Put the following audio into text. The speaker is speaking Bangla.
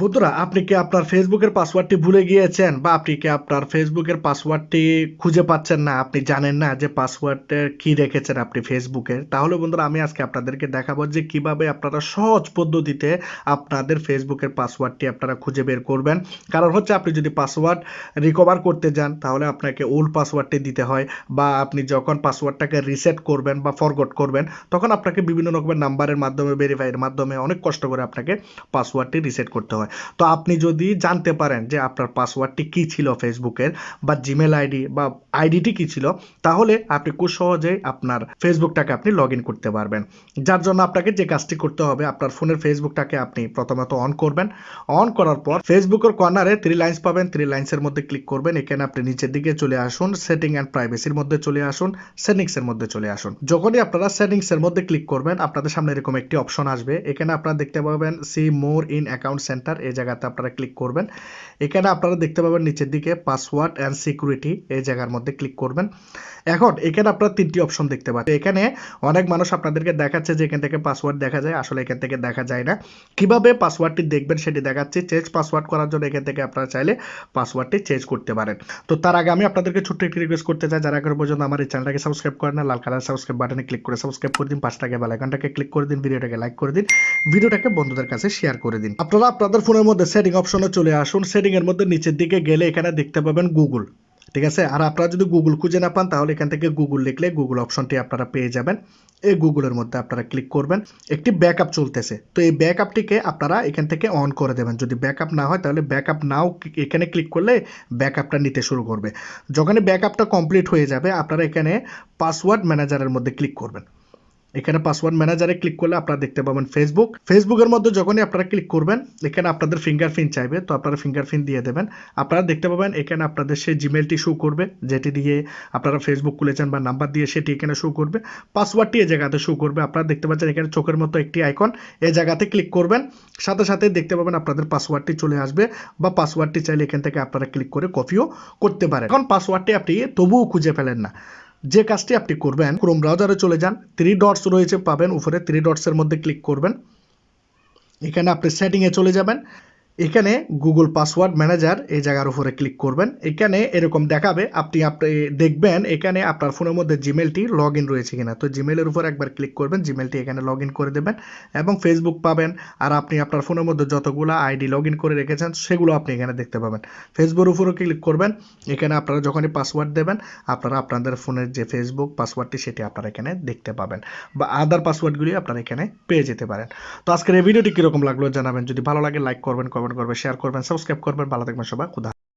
বন্ধুরা, আপনি কি আপনার ফেসবুকের পাসওয়ার্ডটি ভুলে গিয়েছেন বা আপনি কি আপনার ফেসবুকের পাসওয়ার্ডটি খুঁজে পাচ্ছেন না? আপনি জানেন না যে পাসওয়ার্ডের কি রেখেছেন আপনি ফেসবুকে তাহলে বন্ধুরা, আমি আজকে আপনাদেরকে দেখাবো যে কীভাবে আপনারা সহজ পদ্ধতিতে আপনাদের ফেসবুকের পাসওয়ার্ডটি আপনারা খুঁজে বের করবেন। কারণ হচ্ছে, আপনি যদি পাসওয়ার্ড রিকভার করতে যান, তাহলে আপনাকে ওল্ড পাসওয়ার্ডটি দিতে হয় বা আপনি যখন পাসওয়ার্ডটাকে রিসেট করবেন বা ফরগট করবেন, তখন আপনাকে বিভিন্ন রকমের নাম্বারের মাধ্যমে ভেরিফাইয়ের মাধ্যমে অনেক কষ্ট করে আপনাকে পাসওয়ার্ডটি রিসেট করতে হয়। তো আপনি যদি জানতে পারেন যে আপনার পাসওয়ার্ডটি কী ছিল ফেসবুকের বা জিমেল আইডি বা আইডিটি কী ছিল, তাহলে আপনি খুব সহজেই আপনার ফেসবুকটাকে আপনি লগ করতে পারবেন। যার জন্য আপনাকে যে কাজটি করতে হবে, আপনার ফোনের ফেসবুকটাকে আপনি প্রথমত অন করবেন। অন করার পর ফেসবুকের কর্নারে থ্রি লাইন্স পাবেন। থ্রি লাইন্সের মধ্যে ক্লিক করবেন। এখানে আপনি নিচের দিকে চলে আসুন। সেটিং অ্যান্ড প্রাইভেসির মধ্যে চলে আসুন। সেটিংসের মধ্যে চলে আসুন। যখনই আপনারা সেটিংসের মধ্যে ক্লিক করবেন, আপনাদের সামনে এরকম একটি অপশন আসবে। এখানে আপনারা দেখতে পাবেন see more in account centre এই জায়গাতে আপনারা ক্লিক করবেন। এখানে আপনারা দেখতে পাবেন নিচের দিকে পাসওয়ার্ড অ্যান্ড সিকিউরিটি এই জায়গার মধ্যে ক্লিক করবেন। এখন এখানে আপনারা তিনটি অপশন দেখতে পাচ্ছেন। এখানে অনেক মানুষ আপনাদেরকে দেখাচ্ছে যে এখান থেকে পাসওয়ার্ড দেখা যায়, আসলে এখান থেকে দেখা যায় না। কীভাবে পাসওয়ার্ডটি দেখবেন সেটি দেখাচ্ছি। চেঞ্জ পাসওয়ার্ড করার জন্য এখান থেকে আপনারা চাইলে পাসওয়ার্ডটি চেঞ্জ করতে পারেন। তো তার আগে আমি আপনাদেরকে ছোট্ট একটি রিকোয়েস্ট করতে চাই। যারা এখন পর্যন্ত আমার এই চ্যানেলটাকে সাবস্ক্রাইব করেন না, লাল কালার সাবস্ক্রাইব বাটনে ক্লিক করে সাবস্ক্রাইব করে দিন পাঁচটাকে বেলাইকনটাকে ক্লিক করে দিন ভিডিওটাকে লাইক করে দিন ভিডিওটাকে বন্ধুদের কাছে শেয়ার করে দিন। আপনারা আপনাদের ফোনের মধ্যে সেটিং অপশনে চলে আসুন। সেটিং এর মধ্যে নিচের দিকে গেলে এখানে দেখতে পাবেন গুগল ঠিক আছে? আর আপনারা যদি গুগল খুঁজে না পান, তাহলে এখান থেকে গুগল লিখলে গুগল অপশনটি আপনারা পেয়ে যাবেন। এই গুগলের মধ্যে আপনারা ক্লিক করবেন। একটি ব্যাকআপ চলতেছে। তো এই ব্যাকআপটিকে আপনারা এখান থেকে অন করে দেবেন। যদি ব্যাকআপ না হয়, তাহলে ব্যাকআপ নাও এখানে ক্লিক করলে ব্যাকআপটা নিতে শুরু করবে। যখনই ব্যাকআপটা কমপ্লিট হয়ে যাবে, আপনারা এখানে পাসওয়ার্ড ম্যানেজারের মধ্যে ক্লিক করবেন। এখানে পাসওয়ার্ড ম্যানেজারে ক্লিক করলে আপনারা দেখতে পাবেন ফেসবুক ফেসবুকের মধ্যে যখনই আপনারা ক্লিক করবেন, এখানে আপনাদের ফিঙ্গারপ্রিন্ট চাইবে, তো আপনারা ফিঙ্গারপ্রিন্ট দিয়ে দেবেন। আপনারা দেখতে পাবেন এখানে আপনাদের সেই জিমেলটি শো করবে, যেটি দিয়ে আপনারা ফেসবুক খুলেছেন বা নাম্বার দিয়ে সেটি এখানে শো করবে। পাসওয়ার্ডটি এই জায়গাতে শো করবে। আপনারা দেখতে পাচ্ছেন এখানে চোখের মতো একটি আইকন এই জায়গাতে ক্লিক করবেন। সাথে সাথে দেখতে পাবেন আপনাদের পাসওয়ার্ডটি চলে আসবে বা পাসওয়ার্ডটি চাইলে এখান থেকে আপনারা ক্লিক করে কপিও করতে পারেন। এখন পাসওয়ার্ডটি আপনি তবুও খুঁজে ফেলেন না। যে কাজটি আপনি করবেন ক্রোম ব্রাউজারে চলে যান থ্রি ডটস রয়েছে পাবেন, উপরে থ্রি ডটসের মধ্যে ক্লিক করবেন। এখানে আপনি সেটিংয়ে চলে যাবেন। এখানে গুগল পাসওয়ার্ড ম্যানেজার এই জায়গার উপরে ক্লিক করবেন। এখানে এরকম দেখাবে, আপনি আপনি দেখবেন এখানে আপনার ফোনের মধ্যে জিমেলটি লগ ইন রয়েছে কিনা। তো জিমেলের উপর একবার ক্লিক করবেন জিমেলটি এখানে লগ ইন করে দেবেন এবং ফেসবুক পাবেন। আর আপনি আপনার ফোনের মধ্যে যতগুলো আইডি লগ ইন করে রেখেছেন, সেগুলো আপনি এখানে দেখতে পাবেন। ফেসবুকের উপরও ক্লিক করবেন। এখানে আপনারা যখনই পাসওয়ার্ড দেবেন, আপনারা আপনাদের ফোনের যে ফেসবুক পাসওয়ার্ডটি সেটি আপনারা এখানে দেখতে পাবেন বা আদার পাসওয়ার্ডগুলি আপনারা এখানে পেয়ে যেতে পারেন। তো আজকের এই ভিডিওটি কীরকম লাগল জানাবেন। যদি ভালো লাগে লাইক করবেন কমেন্ট করবেন শেয়ার করবেন সাবস্ক্রাইব করবেন। ভালো থাকবেন সবাই খুদা